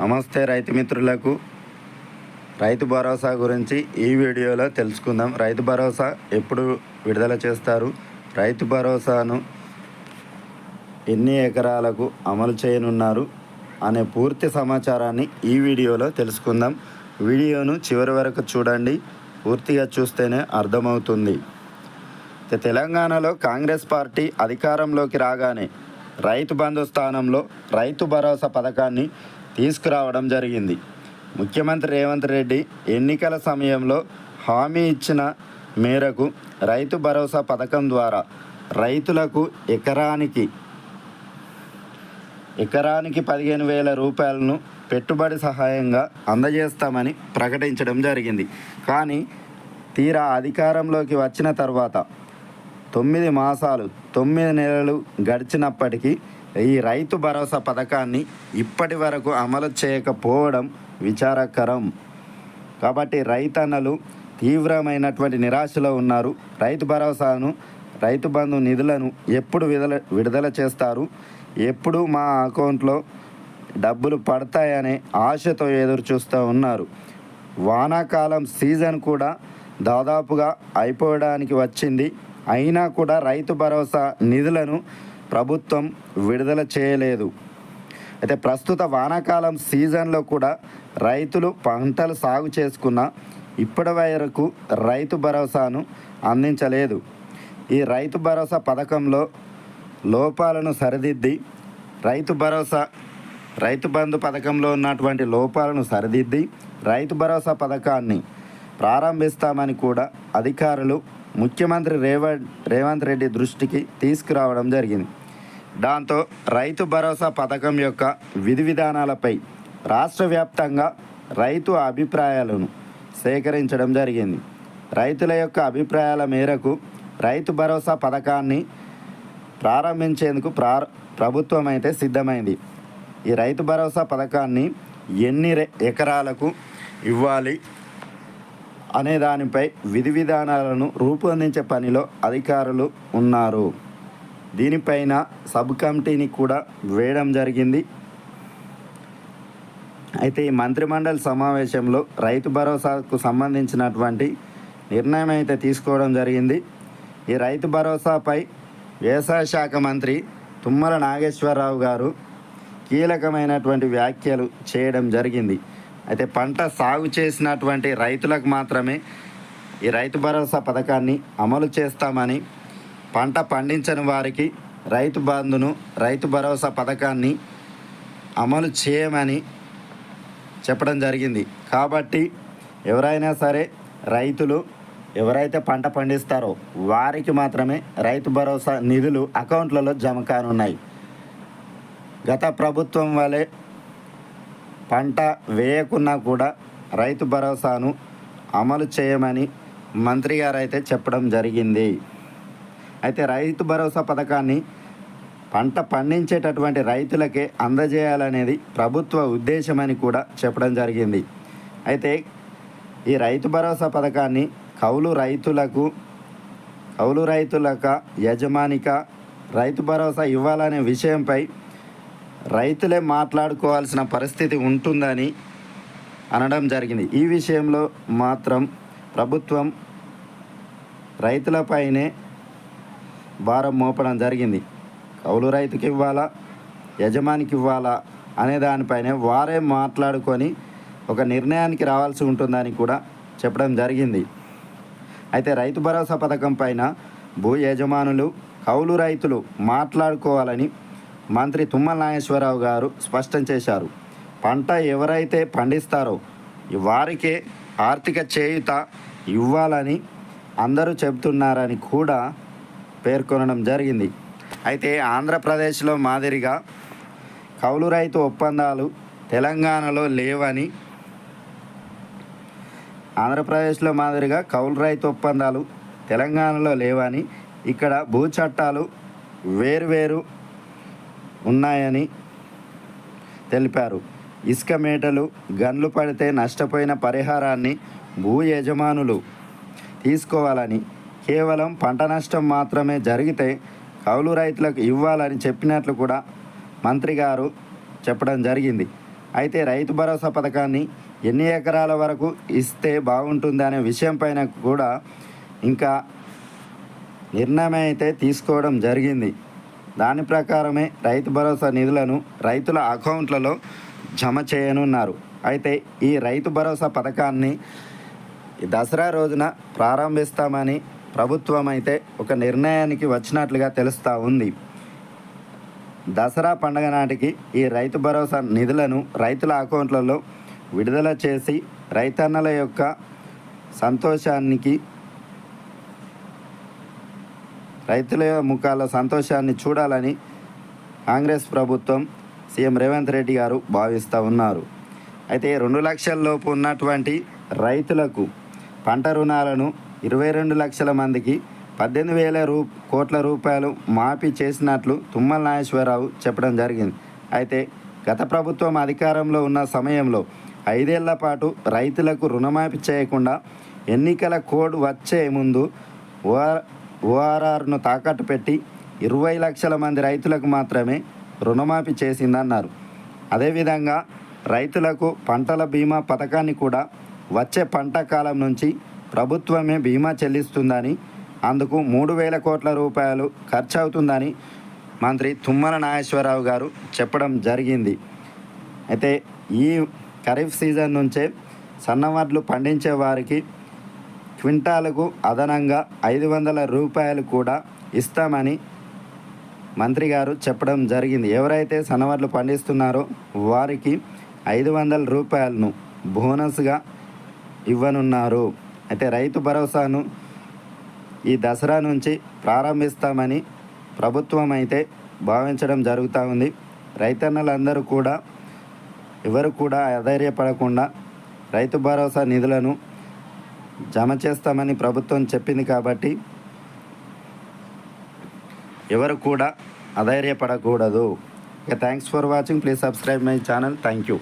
నమస్తే రైతు మిత్రులకు. రైతు భరోసా గురించి ఈ వీడియోలో తెలుసుకుందాం. రైతు భరోసా ఎప్పుడు విడుదల చేస్తారు? రైతు భరోసాను ఎన్ని ఎకరాలకు అమలు చేయనున్నారు? అనే పూర్తి సమాచారాన్ని ఈ వీడియోలో తెలుసుకుందాం. వీడియోను చివరి వరకు చూడండి. పూర్తిగా చూస్తేనే అర్థమవుతుంది. తెలంగాణలో కాంగ్రెస్ పార్టీ అధికారంలోకి రాగానే రైతు బంధు స్థానంలో రైతు భరోసా పథకాన్ని తీసుకురావడం జరిగింది. ముఖ్యమంత్రి రేవంత్ రెడ్డి ఎన్నికల సమయంలో హామీ ఇచ్చిన మేరకు రైతు భరోసా పథకం ద్వారా రైతులకు ఎకరానికి ఎకరానికి పదిహేను వేల రూపాయలను పెట్టుబడి సహాయంగా అందజేస్తామని ప్రకటించడం జరిగింది. కానీ తీరా అధికారంలోకి వచ్చిన తర్వాత తొమ్మిది మాసాలు తొమ్మిది నెలలు గడిచినప్పటికీ ఈ రైతు భరోసా పథకాన్ని ఇప్పటి వరకు అమలు చేయకపోవడం విచారకరం. కాబట్టి రైతన్నలు తీవ్రమైనటువంటి నిరాశలో ఉన్నారు. రైతు భరోసాను రైతు బంధు నిధులను ఎప్పుడు విడుదల విడుదల చేస్తారు? ఎప్పుడు మా అకౌంట్లో డబ్బులు పడతాయనే ఆశతో ఎదురు చూస్తూ ఉన్నారు. వానాకాలం సీజన్ కూడా దాదాపుగా అయిపోవడానికి వచ్చింది. అయినా కూడా రైతు భరోసా నిధులను ప్రభుత్వం విడుదల చేయలేదు. అయితే ప్రస్తుత వానాకాలం సీజన్లో కూడా రైతులు పంటలు సాగు చేసుకున్న ఇప్పటి వరకు రైతు భరోసాను అందించలేదు. ఈ రైతు భరోసా పథకంలో లోపాలను సరిదిద్ది రైతు భరోసా రైతు బంధు పథకంలో ఉన్నటువంటి లోపాలను సరిదిద్ది రైతు భరోసా పథకాన్ని ప్రారంభిస్తామని కూడా అధికారులు ముఖ్యమంత్రి రేవంత్ రేవంత్ రెడ్డి దృష్టికి తీసుకురావడం జరిగింది. దాంతో రైతు భరోసా పథకం యొక్క విధి విధానాలపై రాష్ట్ర వ్యాప్తంగా రైతు అభిప్రాయాలను సేకరించడం జరిగింది. రైతుల యొక్క అభిప్రాయాల మేరకు రైతు భరోసా పథకాన్ని ప్రారంభించేందుకు ప్రార ప్రభుత్వం అయితే సిద్ధమైంది. ఈ రైతు భరోసా పథకాన్ని ఎన్ని రె- ఎకరాలకు ఇవ్వాలి అనే దానిపై విధి విధానాలను రూపొందించే పనిలో అధికారులు ఉన్నారు. దీనిపైన సబ్ కమిటీని కూడా వేయడం జరిగింది. అయితే ఈ మంత్రిమండలి సమావేశంలో రైతు భరోసాకు సంబంధించినటువంటి నిర్ణయం అయితే తీసుకోవడం జరిగింది. ఈ రైతు భరోసాపై వ్యవసాయ శాఖ మంత్రి తుమ్మల నాగేశ్వరరావు గారు కీలకమైనటువంటి వ్యాఖ్యలు చేయడం జరిగింది. అయితే పంట సాగు చేసినటువంటి రైతులకు మాత్రమే ఈ రైతు భరోసా పథకాన్ని అమలు చేస్తామని పంట పండించని వారికి రైతు బంధును రైతు భరోసా పథకాన్ని అమలు చేయమని చెప్పడం జరిగింది. కాబట్టి ఎవరైనా సరే రైతులు ఎవరైతే పంట పండిస్తారో వారికి మాత్రమే రైతు భరోసా నిధులు అకౌంట్లలో జమ కానున్నాయి. గత ప్రభుత్వం వలె పంట వేయకున్నా కూడా రైతు భరోసాను అమలు చేయమని మంత్రి గారు అయితే చెప్పడం జరిగింది. అయితే రైతు భరోసా పథకాన్ని పంట పండించేటటువంటి రైతులకే అందజేయాలనేది ప్రభుత్వ ఉద్దేశమని కూడా చెప్పడం జరిగింది. అయితే ఈ రైతు భరోసా పథకాన్ని కౌలు రైతులకు కౌలు రైతులక యజమానిక రైతు భరోసా ఇవ్వాలనే విషయంపై రైతులే మాట్లాడుకోవాల్సిన పరిస్థితి ఉంటుందని అనడం జరిగింది. ఈ విషయంలో మాత్రం ప్రభుత్వం రైతులపైనే భారం మోపడం జరిగింది. కౌలు రైతుకి ఇవ్వాలా? యజమానికి ఇవ్వాలా? అనే దానిపైనే వారే మాట్లాడుకొని ఒక నిర్ణయానికి రావాల్సి ఉంటుందని కూడా చెప్పడం జరిగింది. అయితే రైతు భరోసా పథకం పైన భూ యజమానులు కౌలు రైతులు మాట్లాడుకోవాలని మంత్రి తుమ్మల నాగేశ్వరరావు గారు స్పష్టం చేశారు. పంట ఎవరైతే పండిస్తారో వారికే ఆర్థిక చేయుత ఇవ్వాలని అందరూ చెబుతున్నారని కూడా పేర్కొనడం జరిగింది. అయితే ఆంధ్రప్రదేశ్లో మాదిరిగా కౌలు రైతు ఒప్పందాలు తెలంగాణలో లేవని ఆంధ్రప్రదేశ్లో మాదిరిగా కౌలు రైతు ఒప్పందాలు తెలంగాణలో లేవని ఇక్కడ భూ చట్టాలు వేరువేరు ఉన్నాయని తెలిపారు. ఇసుక మేటలు గన్లు పడితే నష్టపోయిన పరిహారాన్ని భూ యజమానులు తీసుకోవాలని కేవలం పంట నష్టం మాత్రమే జరిగితే కౌలు రైతులకు ఇవ్వాలని చెప్పినట్లు కూడా మంత్రి గారు చెప్పడం జరిగింది. అయితే రైతు భరోసా పథకాన్ని ఎన్ని ఎకరాల వరకు ఇస్తే బాగుంటుంది అనే విషయంపైన కూడా ఇంకా నిర్ణయం అయితే తీసుకోవడం జరిగింది. దాని ప్రకారమే రైతు భరోసా నిధులను రైతుల అకౌంట్లలో జమ చేయనున్నారు. అయితే ఈ రైతు భరోసా పథకాన్ని దసరా రోజున ప్రారంభిస్తామని ప్రభుత్వం అయితే ఒక నిర్ణయానికి వచ్చినట్లుగా తెలుస్తూ ఉంది. దసరా పండగ నాటికి ఈ రైతు భరోసా నిధులను రైతుల అకౌంట్లలో విడుదల చేసి రైతన్నల యొక్క సంతోషానికి రైతుల ముఖాల సంతోషాన్ని చూడాలని కాంగ్రెస్ ప్రభుత్వం సీఎం రేవంత్ రెడ్డి గారు భావిస్తూ ఉన్నారు. అయితే రెండు లక్షల లోపు ఉన్నటువంటి రైతులకు పంట రుణాలను ఇరవై రెండు లక్షల మందికి పద్దెనిమిది వేల రూ కోట్ల రూపాయలు మాఫీ చేసినట్లు తుమ్మల నాగేశ్వరరావు చెప్పడం జరిగింది. అయితే గత ప్రభుత్వం అధికారంలో ఉన్న సమయంలో ఐదేళ్ళ పాటు రైతులకు రుణమాఫీ చేయకుండా ఎన్నికల కోడ్ వచ్చే ముందు ఓఆర్ ఓఆర్ఆర్ను తాకట్టు పెట్టి ఇరవై లక్షల మంది రైతులకు మాత్రమే రుణమాఫీ చేసిందన్నారు. అదేవిధంగా రైతులకు పంటల బీమా పథకాన్ని కూడా వచ్చే పంట కాలం నుంచి ప్రభుత్వమే బీమా చెల్లిస్తుందని అందుకు మూడు వేల కోట్ల రూపాయలు ఖర్చు అవుతుందని మంత్రి తుమ్మల నాగేశ్వరరావు గారు చెప్పడం జరిగింది. అయితే ఈ ఖరీఫ్ సీజన్ నుంచే సన్నవడ్లు పండించే వారికి క్వింటాలకు అదనంగా ఐదు వందల రూపాయలు కూడా ఇస్తామని మంత్రి గారు చెప్పడం జరిగింది. ఎవరైతే సన్నవడ్లు పండిస్తున్నారో వారికి ఐదు వందల రూపాయలను బోనస్గా ఇవ్వనున్నారు. అయితే రైతు భరోసాను ఈ దసరా నుంచి ప్రారంభిస్తామని ప్రభుత్వం అయితే భావించడం జరుగుతూ ఉంది. రైతన్నలందరూ కూడా ఎవరు కూడా అధైర్యపడకుండా రైతు భరోసా నిధులను జమ చేస్తామని ప్రభుత్వం చెప్పింది కాబట్టి ఎవరు కూడా అధైర్యపడకూడదు. ఇక thanks for watching. Please subscribe my channel. Thank you.